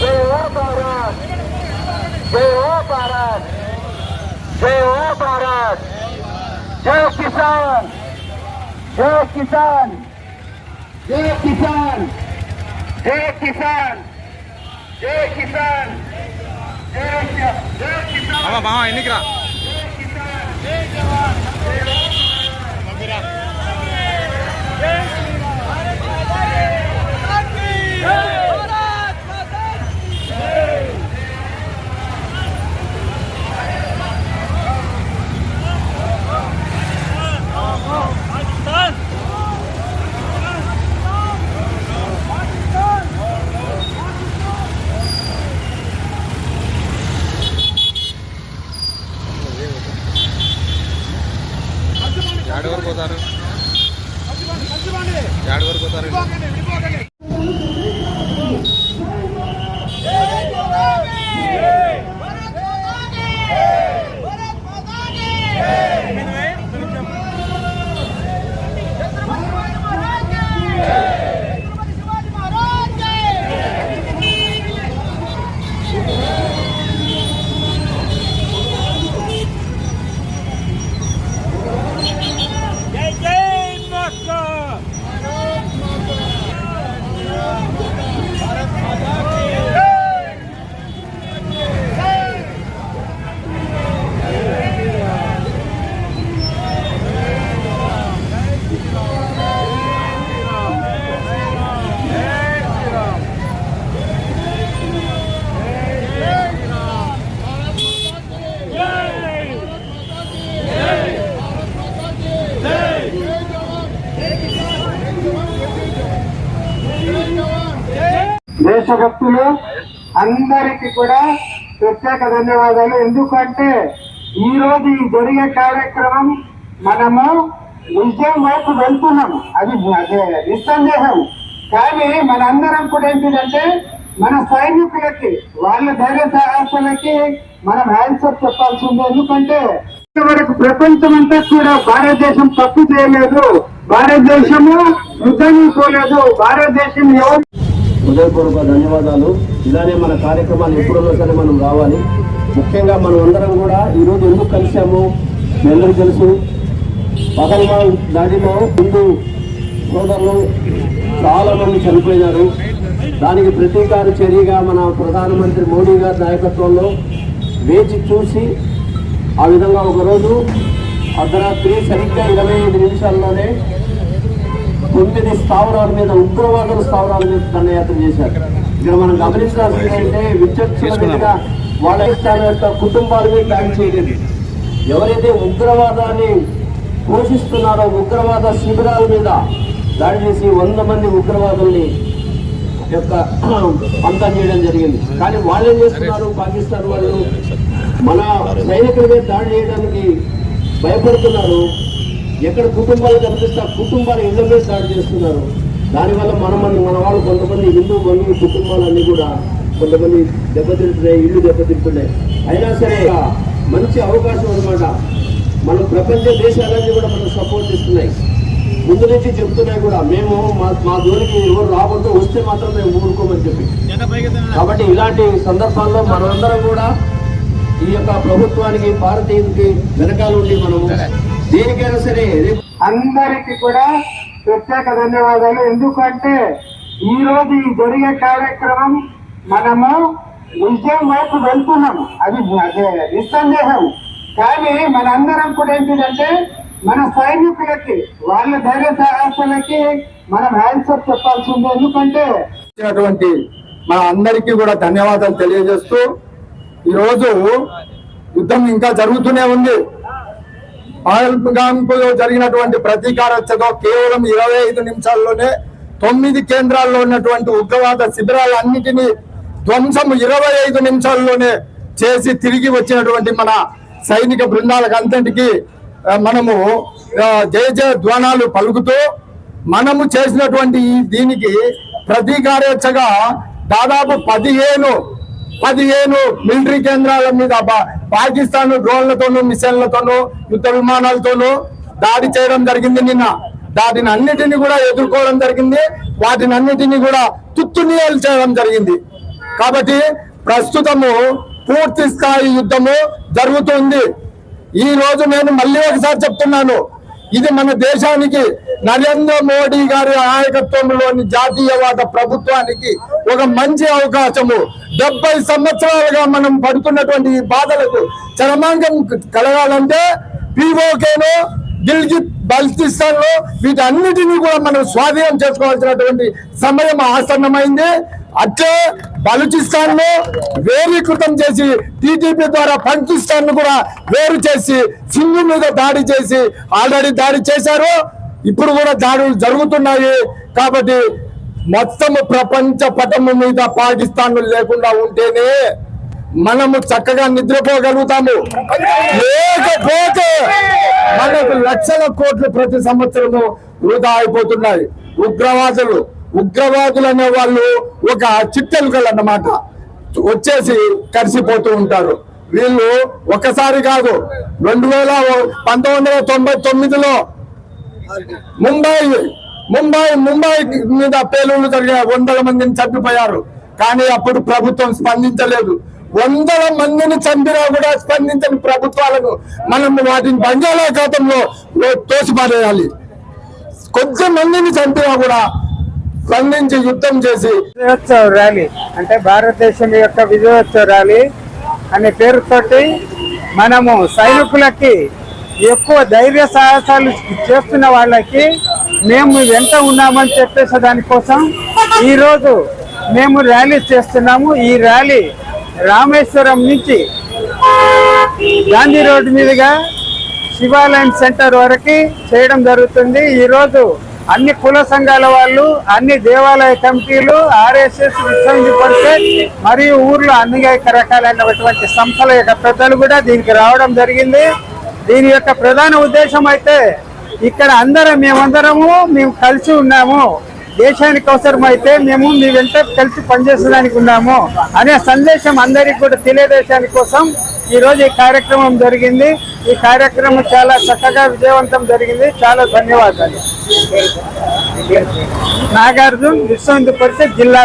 Jawa Barat. Jawa Barat. Jawa Barat. Bawa ini kira? Yeah! దేశభక్తులు అందరికి కూడా ప్రత్యేక ధన్యవాదాలు. ఎందుకంటే ఈ రోజు ఈ జరిగే కార్యక్రమం మనము విజయం వైపు వెళ్తున్నాం. అది అదే నిస్సందేహం. కానీ మనందరం కూడా ఏంటిదంటే మన సైనికులకి వాళ్ళ ధైర్య సాహసాలకి మనం ఆన్సర్ చెప్పాల్సి ఉంది. ఎందుకంటే వరకు ప్రపంచం అంతా కూడా భారతదేశం తప్పు చేయలేదు. భారతదేశము యుద్ధం పోలేదు భారతదేశం ఎవరు హృదయపూర్వక ధన్యవాదాలు. ఇలానే మన కార్యక్రమాలు ఎప్పుడున్నా సరే మనం రావాలి. ముఖ్యంగా మనం అందరం కూడా ఈరోజు ఎందుకు కలిసాము నెల్లూరు తెలుసు. పగల్మా దాడిలో ముందు సోదరులు చాలా మంది చనిపోయినారు. దానికి ప్రతీకార చర్యగా మన ప్రధానమంత్రి మోడీ గారి నాయకత్వంలో వేచి చూసి ఆ విధంగా ఒకరోజు అర్ధరాత్రి సరిగ్గా ఇరవై ఐదు నిమిషాల్లోనే తొమ్మిది స్థావరాల మీద ఉగ్రవాదుల స్థావరాల మీద దండయాత్ర చేశారు. ఇక్కడ మనం గమనించాల్సింది ఏంటంటే మీదుగా వాళ్ళ తన యొక్క కుటుంబాల మీద దాడి చేయలేదు. ఎవరైతే ఉగ్రవాదాన్ని పోషిస్తున్నారో ఉగ్రవాద శిబిరాల మీద దాడి చేసి వంద మంది ఉగ్రవాదుల్ని యొక్క అంతం చేయడం జరిగింది. కానీ వాళ్ళు ఏం చేస్తున్నారు? పాకిస్తాన్ వాళ్ళు మన సైనికుల మీద దాడి చేయడానికి భయపడుతున్నారు. ఎక్కడ కుటుంబాలు కనిపిస్తే ఆ కుటుంబాల ఇళ్ళ మీద దాడి చేస్తున్నారు. దానివల్ల మన మన వాళ్ళు కొంతమంది హిందూ బంధువులు కుటుంబాలన్నీ కూడా కొంతమంది దెబ్బతింటున్నాయి ఇల్లు దెబ్బతింటున్నాయి. అయినా సరే మంచి అవకాశం అన్నమాట. మనం ప్రపంచ దేశాలన్నీ కూడా మనం సపోర్ట్ ఇస్తున్నాయి. ముందు నుంచి చెప్తున్నాయి కూడా. మేము మా మా జోలికి ఎవరు రాబోతూ వస్తే మాత్రం మేము ఊరుకోమని చెప్పి. కాబట్టి ఇలాంటి సందర్భాల్లో మనందరం కూడా ఈ యొక్క ప్రభుత్వానికి భారతీయులకి వెనకాల ఉండి మనము దేనికైనా సరే అందరికి కూడా ప్రత్యేక ధన్యవాదాలు. ఎందుకంటే ఈ రోజు ఈ జరిగే కార్యక్రమం మనము విజయం వైపు వెళ్తున్నాం. అది నిస్సందేహం. కానీ మనందరం కూడా ఏంటిదంటే మన సైనికులకి వాళ్ళ ధైర్య సాహసాలకి మనం ఆన్సర్ చెప్పాల్సి ఉంది. ఎందుకంటే ఇచ్చినటువంటి మా అందరికీ కూడా ధన్యవాదాలు తెలియజేస్తూ ఈరోజు యుద్ధం ఇంకా జరుగుతూనే ఉంది. పాల్గాంపులో జరిగినటువంటి ప్రతీకార కేవలం ఇరవై ఐదు నిమిషాల్లోనే తొమ్మిది కేంద్రాల్లో ఉన్నటువంటి ఉగ్రవాద శిబిరాలన్నిటినీ ధ్వంసం ఇరవై ఐదు నిమిషాల్లోనే చేసి తిరిగి వచ్చినటువంటి మన సైనిక బృందాలకు అంతటికి మనము జయ జయ ధ్వానాలు పలుకుతూ మనము చేసినటువంటి ఈ దీనికి ప్రతీకారేచ్ఛగా దాదాపు పదిహేను పదిహేను మిలిటరీ కేంద్రాల మీద పాకిస్తాన్ డ్రోన్లతోనూ మిసైళ్ళతోనూ యుద్ధ విమానాలతోనూ దాడి చేయడం జరిగింది నిన్న. వాటిని అన్నిటిని కూడా ఎదుర్కోవడం జరిగింది. వాటిని అన్నిటిని కూడా తుత్తునియాలు చేయడం జరిగింది. కాబట్టి ప్రస్తుతము పూర్తి స్థాయి యుద్ధము జరుగుతుంది. ఈ రోజు నేను మళ్ళీ ఒకసారి చెప్తున్నాను. ఇది మన దేశానికి నరేంద్ర మోడీ గారి నాయకత్వంలోని జాతీయవాద ప్రభుత్వానికి ఒక మంచి అవకాశము. డెబ్బై సంవత్సరాలుగా మనం పడుతున్నటువంటి ఈ బాధలకు చరమాంగం కలగాలంటే పీఓకేను గిల్గిత్ బల్తిస్తాన్లో వీటన్నిటినీ కూడా మనం స్వాధీనం చేసుకోవాల్సినటువంటి సమయం ఆసన్నమైంది. అట్లే బలూచిస్తాన్లో వేరీకృతం చేసి టీటీపీ ద్వారా పాకిస్తాన్ను కూడా వేరు చేసి సింధు మీద దాడి చేసి ఆల్రెడీ దాడి చేశారు. ఇప్పుడు కూడా దాడులు జరుగుతున్నాయి. కాబట్టి మొత్తము ప్రపంచ పటము మీద పాకిస్తాన్ లేకుండా ఉంటేనే మనము చక్కగా నిద్రపోగలుగుతాము. లేకపోతే మనకు లక్షల కోట్లు ప్రతి సంవత్సరము వృధా అయిపోతున్నాయి. ఉగ్రవాదులు ఉగ్రవాదులు అనే వాళ్ళు ఒక చిట్టెలుకలు అన్నమాట. వచ్చేసి కలిసిపోతూ ఉంటారు. వీళ్ళు ఒకసారి కాదు రెండు వేల పంతొమ్మిది వందల తొంభై తొమ్మిదిలో ముంబై ముంబై ముంబై మీద పేలుళ్ళు జరిగాయి వందల మందిని చంపిపోయారు. కానీ అప్పుడు ప్రభుత్వం స్పందించలేదు. వందల మందిని చంపినా కూడా స్పందించని ప్రభుత్వాలను మనం వాటిని బంగాళాఖాతంలో తోసిపారేయాలి. కొద్ది మందిని చంపినా కూడా స్పందించి యుద్ధం చేసి విజయోత్సవ ర్యాలీ అంటే భారతదేశం యొక్క విజయోత్సవ ర్యాలీ అనే పేరుతోటి మనము సైనికులకి ఎక్కువ ధైర్య సాహసాలు చేస్తున్న వాళ్ళకి మేము ఎంత ఉన్నామని చెప్పేసి దానికోసం ఈరోజు మేము ర్యాలీ చేస్తున్నాము. ఈ ర్యాలీ రామేశ్వరం నుంచి గాంధీ రోడ్డు మీదుగా శివాలయం సెంటర్ వరకు చేయడం జరుగుతుంది. ఈరోజు అన్ని కుల సంఘాల వాళ్ళు అన్ని దేవాలయ కమిటీలు ఆర్ఎస్ఎస్ విశ్వ పరిషత్ మరియు ఊర్లో అన్ని రకాలైనటువంటి సంస్థల యొక్క పెద్దలు కూడా దీనికి రావడం జరిగింది. దీని యొక్క ప్రధాన ఉద్దేశం అయితే ఇక్కడ అందరం మేమందరము మేము కలిసి ఉన్నాము. దేశానికి అవసరం అయితే మేము మీ వెంట కలిసి పనిచేసేదానికి ఉన్నాము అనే సందేశం అందరికి కూడా తెలియదేశాని కోసం ఈరోజు ఈ కార్యక్రమం జరిగింది. ఈ కార్యక్రమం చాలా చక్కగా విజయవంతం జరిగింది. చాలా ధన్యవాదాలు. నాగార్జున్ విశ్వ హిందూ పరిషత్ జిల్లా